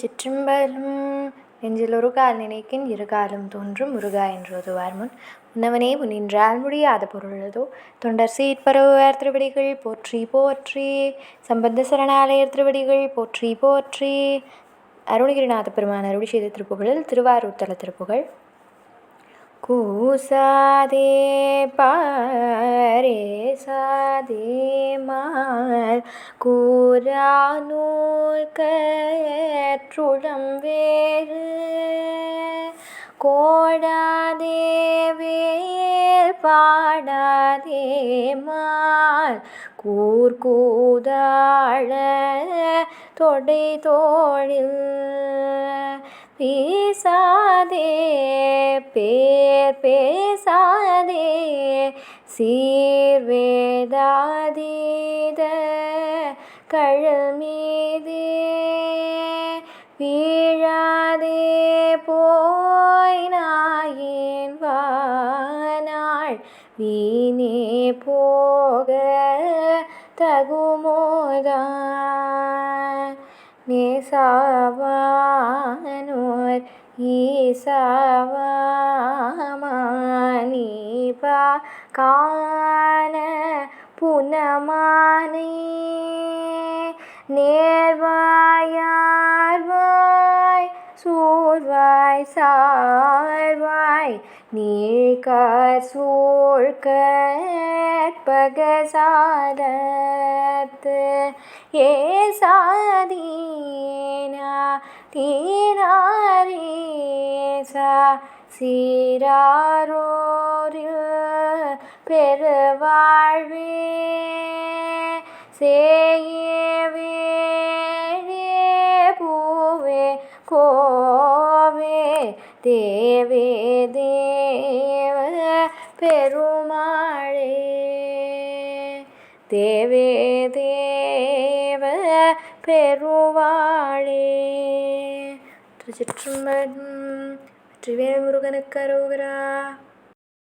சிற்றம்பலம் நெஞ்சில் ஒரு கால் நினைக்கின் இருகாலும் தோன்றும் முருகா என்றோதுவார் முன் முன்னவனே முன்னின்றால் முடியாத பொருளதோ? தொண்டர் சீட்பரவுவார் திருவடிகள் போற்றி போற்றி சம்பந்த சரணாலயர் திருவடிகள் போற்றி போற்றி. அருணகிரிநாத பெருமான் அருளி செய்த திருப்புகளில் திருவாரூர் தல திருப்புகள். கூசாதே பா கூறானூர் கற்றுளம் வேறு. கோடாதே வேல் பாடாதே மால் கூர்கூதாழ தொடை தோழில் பேசாதே பேர் பேசா சீர்வேதாதீத கழல் மீதே வீழாதே போய் நாயின் வானாள் வீணே போக தகுமோதான் நேசாவானோர் ஈசாவா காண புனமானே நேர்வாயார்வாய் சூர்வாய் சார்வாய் நீழ்கார் சூழ்கற்பகசாரத்து ஏசாதீனா தீனாரேசா சீராரோரில் சேயவே பூவே கோவே தேவே தேவ பெருமாளே. தேவே தேவ பெருவாளே திருச்சிற்றம்பலம் வெற்றிவேல் முருகனுக்கு அருகிறா